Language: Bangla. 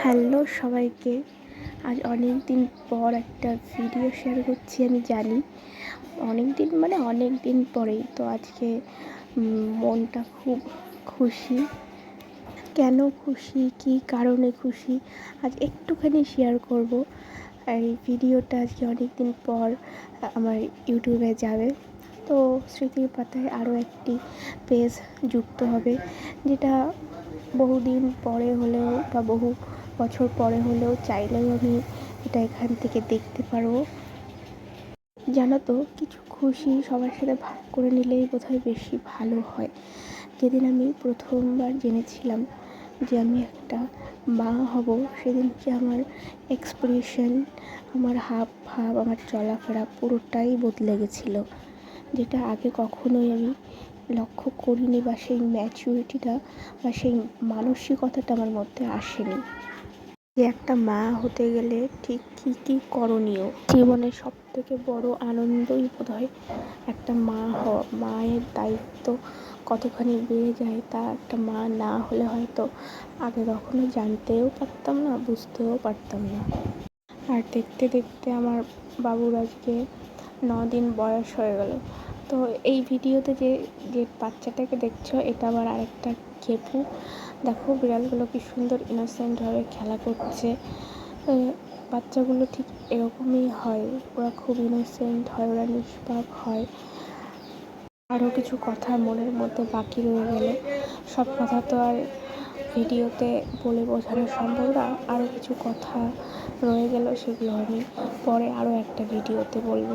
হ্যালো সবাইকে। আজ অনেক দিন পর একটা ভিডিও শেয়ার করছি, আমি জানি। অনেক দিন মানে অনেক দিন পরেই। তো আজকে মনটা খুব খুশি। কেন খুশি? কী কারণে খুশি? আজ একটুখানি শেয়ার করব। এই ভিডিওটা আজকে অনেক দিন পর আমার ইউটিউবে যাবে। তো স্মৃতির পাতায় আরও একটি পেজ যুক্ত হবে, যেটা বহুদিন পরে হলেও বা বহু বছর পরে হলেও চাইলেও আমি এটা এখান থেকে দেখতে পারব। জানো তো, কিছু খুশি সবার সাথে ভাগ করে নিলেই বোধহয় বেশি ভালো হয়। যেদিন আমি প্রথমবার জেনেছিলাম যে আমি একটা মা হব সেদিনকে আমার এক্সপ্রেশন আমার হাব ভাব আমার চলাফেরা পুরোটাই বদলে গেছিল। যেটা আগে কখনোই আমি লক্ষ্য করিনি বা সেই ম্যাচুরিটিটা বা সেই মানসিকতাটা আমার মধ্যে আসেনি। যে একটা মা হতে গেলে ঠিক কী কী করণীয়? জীবনের সব থেকে বড় আনন্দই বোধ হয় একটা মা হওয়া। মায়ের দায়িত্ব কতখানি বেড়ে যায় তা একটা মা না হলে হয়তো আগে কখনো জানতেও পারতাম না, বুঝতেও পারতাম না। আর দেখতে দেখতে আমার বাবুর আজকে ন দিন বয়স হয়ে গেল। তো এই ভিডিওতে যে যে বাচ্চাটাকে দেখছ, এটা আবার আরেকটা খেপু। দেখো বিড়ালগুলো কি সুন্দর ইনোসেন্টভাবে খেলা করছে। বাচ্চাগুলো ঠিক এরকমই হয়, ওরা খুব ইনোসেন্ট হয়, ওরা নিষ্পাপ হয়। আরও কিছু কথা মনের মধ্যে বাকি রয়ে গেলে। সব কথা তো আর ভিডিওতে বলে বোঝানো সম্ভব না আরও কিছু কথা রয়ে গেল সেগুলো আমি পরে আরও একটা ভিডিওতে বলব।